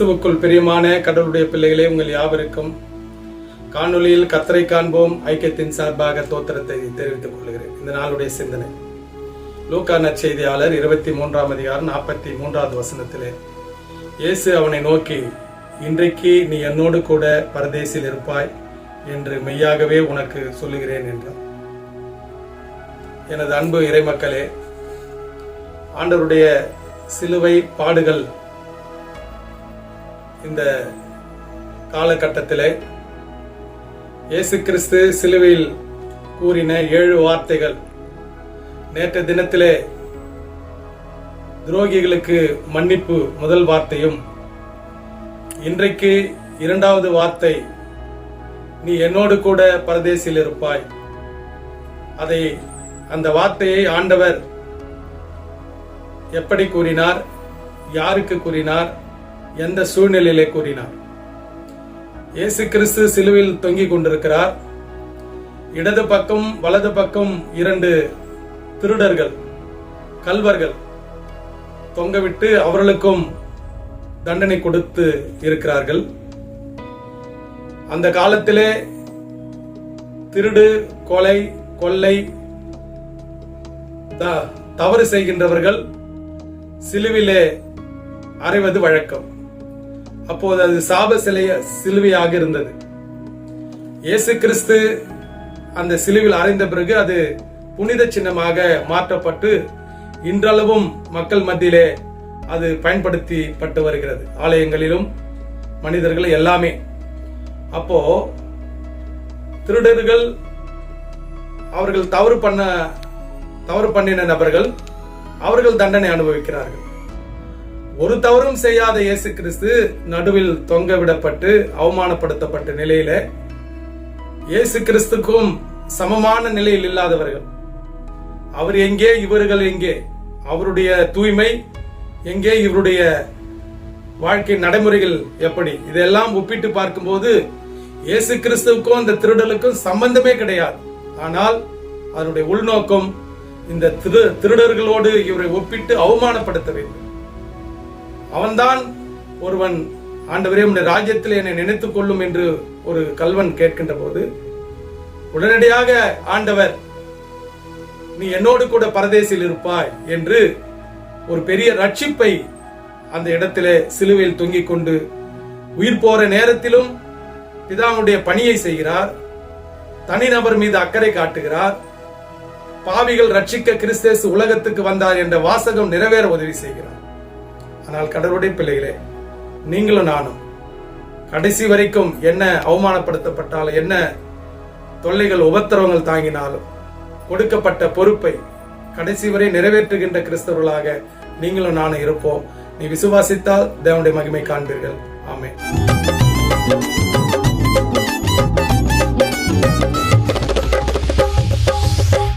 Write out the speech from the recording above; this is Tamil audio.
கிறிஸ்துவுக்குள் பிரியமான கடவுளுடைய பிள்ளைகளே உங்கள் யாவருக்கும் காணொளியில் கத்தரை காண்போம். ஐக்கியத்தின் சார்பாக தோத்திரத்தை தெரிவித்துக் கொள்கிறேன். இந்த நாளுடைய சிந்தனை. லூக்கா நற்செய்தியாளர் இருபத்தி மூன்றாம் அதிகாரம் நாற்பத்தி மூன்றாவது வசனத்திலே இயேசு அவனை நோக்கி இன்றைக்கு நீ என்னோடு கூட பரதேசில் இருப்பாய் என்று மெய்யாகவே உனக்கு சொல்லுகிறேன் என்றார். எனது அன்பு இறைமக்களே ஆண்டவருடைய சிலுவை பாடுகள் இந்த காலகட்டத்திலே இயேசு கிறிஸ்து சிலுவையில் கூறின ஏழு வார்த்தைகள். நேற்று தினத்திலே துரோகிகளுக்கு மன்னிப்பு முதல் வார்த்தையும் இன்றைக்கு இரண்டாவது வார்த்தை நீ என்னோடு கூட பரதேசில் இருப்பாய். அதை அந்த வார்த்தையை ஆண்டவர் எப்படி கூறினார்? யாருக்கு கூறினார்? எந்த சூழ்நிலையிலே கூறினார்? இயேசு கிறிஸ்து சிலுவையில் தொங்கிக் கொண்டிருக்கிறார். இடது பக்கம் வலது பக்கம் இரண்டு திருடர்கள் கல்வர்கள் தொங்கவிட்டு அவர்களுக்கும் தண்டனை கொடுத்து இருக்கிறார்கள். அந்த காலத்திலே திருடு கொலை கொள்ளை த- தவறு செய்கின்றவர்கள் சிலுவிலே அறைவது வழக்கம். அப்போது அது சாப சிலைய சிலுவையாக இருந்தது. இயேசு கிறிஸ்து அந்த சிலுவில் அறைந்த பிறகு அது புனித சின்னமாக மாற்றப்பட்டு இன்றளவும் மக்கள் மத்தியிலே அது பயன்படுத்தப்பட்டு வருகிறது. ஆலயங்களிலும் மனிதர்கள் எல்லாமே. அப்போ திருடர்கள் அவர்கள் தவறு பண்ண தவறு பண்ணின நபர்கள் அவர்கள் தண்டனை அனுபவிக்கிறார்கள். ஒரு தவறும் செய்யாத இயேசு கிறிஸ்து நடுவில் தொங்க விடப்பட்டு அவமானப்படுத்தப்பட்ட நிலையில இயேசு கிறிஸ்துக்கும் சமமான நிலையில் இல்லாதவர்கள். அவர் எங்கே இவர்கள் எங்கே? அவருடைய தூய்மை எங்கே? இவருடைய வாழ்க்கை நடைமுறைகள் எப்படி? இதெல்லாம் ஒப்பிட்டு பார்க்கும்போது இயேசு கிறிஸ்துவுக்கும் இந்த திருடலுக்கும் சம்பந்தமே கிடையாது. ஆனால் அதனுடைய உள்நோக்கம் இந்த திரு திருடர்களோடு இவரை ஒப்பிட்டு அவமானப்படுத்த வேண்டும். அவன்தான் ஒருவன் ஆண்டவரே உடைய ராஜ்யத்தில் என்னை நினைத்துக் கொள்ளும் என்று ஒரு கல்வன் கேட்கின்ற போது உடனடியாக ஆண்டவர் நீ என்னோடு கூட பரதேசில் இருப்பாய் என்று ஒரு பெரிய ரட்சிப்பை அந்த இடத்திலே சிலுவையில் தொங்கிக் கொண்டு உயிர் போற நேரத்திலும் பிதாவுடைய பணியை செய்கிறார் தனிநபர் மீது அக்கறை காட்டுகிறார் பாவிகள் ரட்சிக்க கிறிஸ்தேசு உலகத்துக்கு வந்தார் என்ற வாசகம் நிறைவேற உதவி செய்கிறார். ஆனால் கடவுளுடைய பிள்ளைகளே நீங்களும் நானும் கடைசி வரைக்கும் என்ன அவமானப்படுத்தப்பட்டாலும் என்ன தொல்லைகள் உபத்திரவங்கள் தாங்கினாலும் கொடுக்கப்பட்ட பொறுப்பை கடைசி வரை நிறைவேற்றுகின்ற கிறிஸ்தவர்களாக நீங்களும் நானும் இருப்போம். நீ விசுவாசித்தால் தேவனுடைய மகிமை காண்பீர்கள். ஆமே